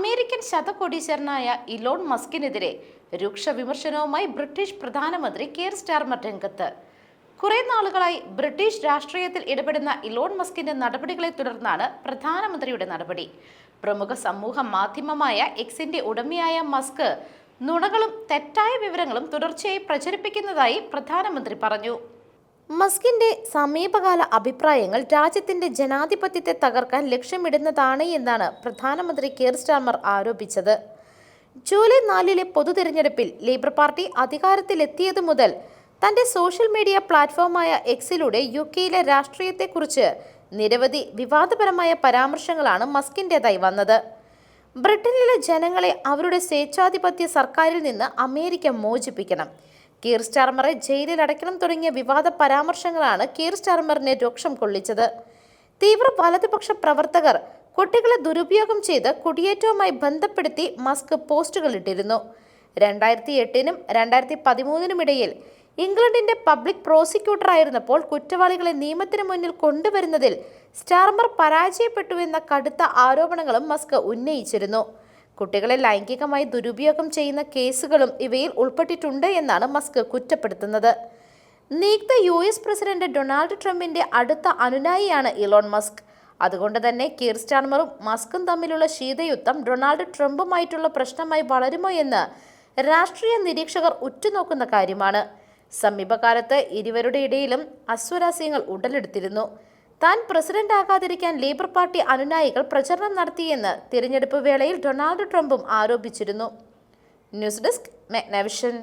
American ശതകോടീശ്വരനായ Elon മസ്കിനെതിരെ രൂക്ഷ വിമർശനവുമായി British പ്രധാനമന്ത്രി കെയർ സ്റ്റാർമർ രംഗത്ത്. കുറെ നാളുകളായി ബ്രിട്ടീഷ് രാഷ്ട്രീയത്തിൽ ഇടപെടുന്ന ഇലോൺ മസ്കിന്റെ നടപടികളെ തുടർന്നാണ് പ്രധാനമന്ത്രിയുടെ നടപടി. പ്രമുഖ സമൂഹ മാധ്യമമായ എക്സിന്റെ ഉടമയായ മസ്ക് നുണകളും തെറ്റായ വിവരങ്ങളും തുടർച്ചയായി പ്രചരിപ്പിക്കുന്നതായി പ്രധാനമന്ത്രി പറഞ്ഞു. മസ്കിന്റെ സമീപകാല അഭിപ്രായങ്ങൾ രാജ്യത്തിന്റെ ജനാധിപത്യത്തെ തകർക്കാൻ ലക്ഷ്യമിടുന്നതാണ് എന്നാണ് പ്രധാനമന്ത്രി കെയർ സ്റ്റാർമർ ആരോപിച്ചത്. ജൂലൈ നാലിലെ പൊതു തിരഞ്ഞെടുപ്പിൽ ലേബർ പാർട്ടി അധികാരത്തിലെത്തിയതു മുതൽ തന്റെ സോഷ്യൽ മീഡിയ പ്ലാറ്റ്ഫോമായ എക്സിലൂടെ യു കെയിലെ രാഷ്ട്രീയത്തെക്കുറിച്ച് നിരവധി വിവാദപരമായ പരാമർശങ്ങളാണ് മസ്കിന്റെതായി വന്നത്. ബ്രിട്ടനിലെ ജനങ്ങളെ അവരുടെ സ്വേച്ഛാധിപത്യ സർക്കാരിൽ നിന്ന് അമേരിക്ക മോചിപ്പിക്കണം. കീർ സ്റ്റാർമറെ ജയിലിൽ അടയ്ക്കണം തുടങ്ങിയ വിവാദ പരാമർശങ്ങളാണ് കീർ സ്റ്റാർമറിനെ രോക്ഷം കൊള്ളിച്ചത്. തീവ്ര വലതുപക്ഷ പ്രവർത്തകർ കുട്ടികളെ ദുരുപയോഗം ചെയ്ത് കുടിയേറ്റവുമായി ബന്ധപ്പെടുത്തി മസ്ക് പോസ്റ്റുകൾ ഇട്ടിരുന്നു. രണ്ടായിരത്തി എട്ടിനും രണ്ടായിരത്തി പതിമൂന്നിനുമിടയിൽ ഇംഗ്ലണ്ടിന്റെ പബ്ലിക് പ്രോസിക്യൂട്ടർ ആയിരുന്നപ്പോൾ കുറ്റവാളികളെ നിയമത്തിന് മുന്നിൽ കൊണ്ടുവരുന്നതിൽ സ്റ്റാർമർ പരാജയപ്പെട്ടുവെന്ന കടുത്ത ആരോപണങ്ങളും മസ്ക് ഉന്നയിച്ചിരുന്നു. കുട്ടികളെ ലൈംഗികമായി ദുരുപയോഗം ചെയ്യുന്ന കേസുകളും ഇവയിൽ ഉൾപ്പെട്ടിട്ടുണ്ട് എന്നാണ് മസ്ക് കുറ്റപ്പെടുത്തുന്നത്. നിയുക്ത യു എസ് പ്രസിഡന്റ് ഡൊണാൾഡ് ട്രംപിന്റെ അടുത്ത അനുനായിയാണ് ഇലോൺ മസ്ക്. അതുകൊണ്ട് തന്നെ കീർ സ്റ്റാർമറും മസ്കും തമ്മിലുള്ള ശീതയുദ്ധം ഡൊണാൾഡ് ട്രംപുമായിട്ടുള്ള പ്രശ്നമായി വളരുമോ എന്ന് രാഷ്ട്രീയ നിരീക്ഷകർ ഉറ്റുനോക്കുന്ന കാര്യമാണ്. സമീപകാലത്ത് ഇരുവരുടെ ഇടയിലും അസ്വരാസ്യങ്ങൾ ഉടലെടുത്തിരുന്നു. താൻ പ്രസിഡന്റ് ആകാതിരിക്കാൻ ലേബർ പാർട്ടി അനുനായികൾ പ്രചരണം നടത്തിയെന്ന് തിരഞ്ഞെടുപ്പ് വേളയിൽ ഡൊണാൾഡ് ട്രംപും ആരോപിച്ചിരുന്നു. News desk മെഗ്നവിഷൻ.